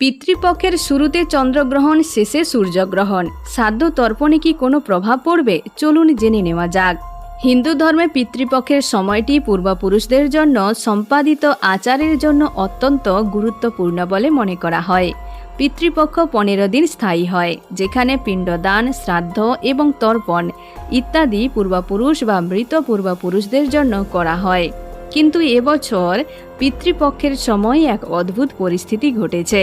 পিতৃপক্ষের শুরুতে চন্দ্রগ্রহণ, শেষে সূর্যগ্রহণ। সাধ্য তর্পণে কি কোনো প্রভাব পড়বে? চলুন জেনে নেওয়া যাক। হিন্দু ধর্মে পিতৃপক্ষের সময়টি পূর্বপুরুষদের জন্য সম্পাদিত আচারের জন্য অত্যন্ত গুরুত্বপূর্ণ বলে মনে করা হয়। পিতৃপক্ষ পনেরো দিন স্থায়ী হয়, যেখানে পিণ্ডদান, শ্রাদ্ধ এবং তর্পণ ইত্যাদি পূর্বপুরুষ বা মৃত পূর্বপুরুষদের জন্য করা হয়। কিন্তু এবছর পিতৃপক্ষের সময় এক অদ্ভুত পরিস্থিতি ঘটেছে।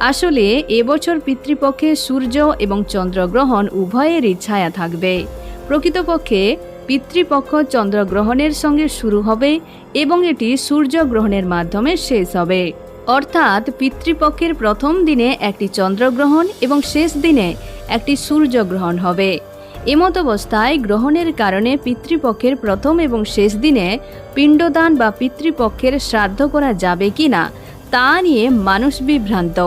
আসলে এবছর পিতৃপক্ষে সূর্য এবং চন্দ্রগ্রহণ উভয়েরই ছায়া থাকবে। প্রকৃতপক্ষে পিতৃপক্ষ চন্দ্রগ্রহণের সঙ্গে শুরু হবে এবং এটি সূর্যগ্রহণের মাধ্যমে শেষ হবে। অর্থাৎ পিতৃপক্ষের প্রথম দিনে একটি চন্দ্রগ্রহণ এবং শেষ দিনে একটি সূর্যগ্রহণ হবে। এমত অবস্থায় গ্রহণের কারণে পিতৃপক্ষের প্রথম এবং শেষ দিনে পিণ্ডদান বা পিতৃপক্ষের শ্রাদ্ধ করা যাবে কি না, তা নিয়ে মানুষ বিভ্রান্ত।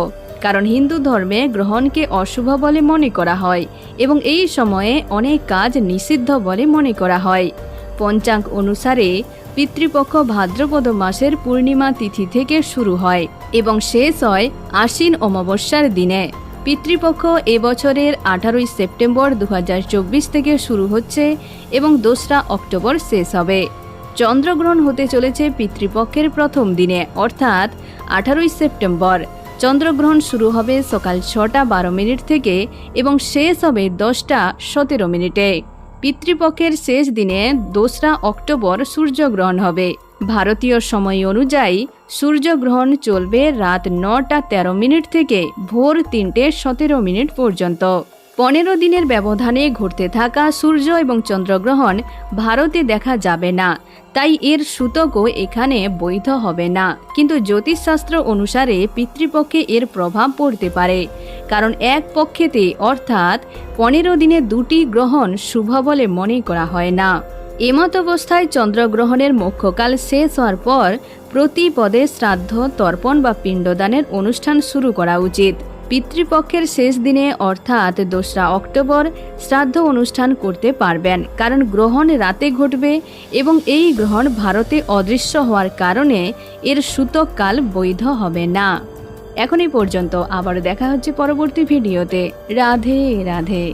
কারণ হিন্দু ধর্মে গ্রহণকে অশুভ বলে মনে করা হয় এবং এই সময়ে অনেক কাজ নিষিদ্ধ বলে মনে করা হয়। পঞ্চাঙ্গ অনুসারে পিতৃপক্ষ ভাদ্রপদ মাসের পূর্ণিমা তিথি থেকে শুরু হয় এবং শেষ হয় আশ্বিন অমাবস্যার দিনে। পিতৃপক্ষ এবছরের আঠারোই সেপ্টেম্বর দু হাজার চব্বিশ থেকে শুরু হচ্ছে এবং দোসরা অক্টোবর শেষ হবে। চন্দ্রগ্রহণ হতে চলেছে পিতৃপক্ষের প্রথম দিনে, অর্থাৎ আঠারোই সেপ্টেম্বর। চন্দ্রগ্রহণ শুরু হবে সকাল ছটা বারো মিনিট থেকে এবং শেষ হবে দশটা সতেরো মিনিটে। পিতৃপক্ষের শেষ দিনে দোসরা অক্টোবর সূর্যগ্রহণ হবে। ভারতীয় সময় অনুযায়ী সূর্যগ্রহণ চলবে রাত নটা তেরো মিনিট থেকে ভোর তিনটে সতেরো মিনিট পর্যন্ত। পনেরো দিনের ব্যবধানে ঘটতে থাকা সূর্য এবং চন্দ্রগ্রহণ ভারতে দেখা যাবে না, তাই এর সূতকও এখানে বৈধ হবে না। কিন্তু জ্যোতিষশাস্ত্র অনুসারে পিতৃপক্ষে এর প্রভাব পড়তে পারে, কারণ এক পক্ষেতে অর্থাৎ পনেরো দিনে দুটি গ্রহণ শুভ বলে মনে করা হয় না। এমত অবস্থায় চন্দ্রগ্রহণের মুখ্যকাল শেষ হওয়ার পর প্রতি পদে শ্রাদ্ধ, তর্পণ বা পিণ্ডদানের অনুষ্ঠান শুরু করা উচিত। পিতৃপক্ষের শেষ দিনে, অর্থাৎ দোসরা অক্টোবর, শ্রাদ্ধ অনুষ্ঠান করতে পারবেন। কারণ গ্রহণ রাতে ঘটবে এবং এই গ্রহণ ভারতে অদৃশ্য হওয়ার কারণে এর সূতক কাল বৈধ হবে না। এখন এই পর্যন্ত আবার দেখা হচ্ছে পরবর্তী ভিডিওতে। রাধে রাধে।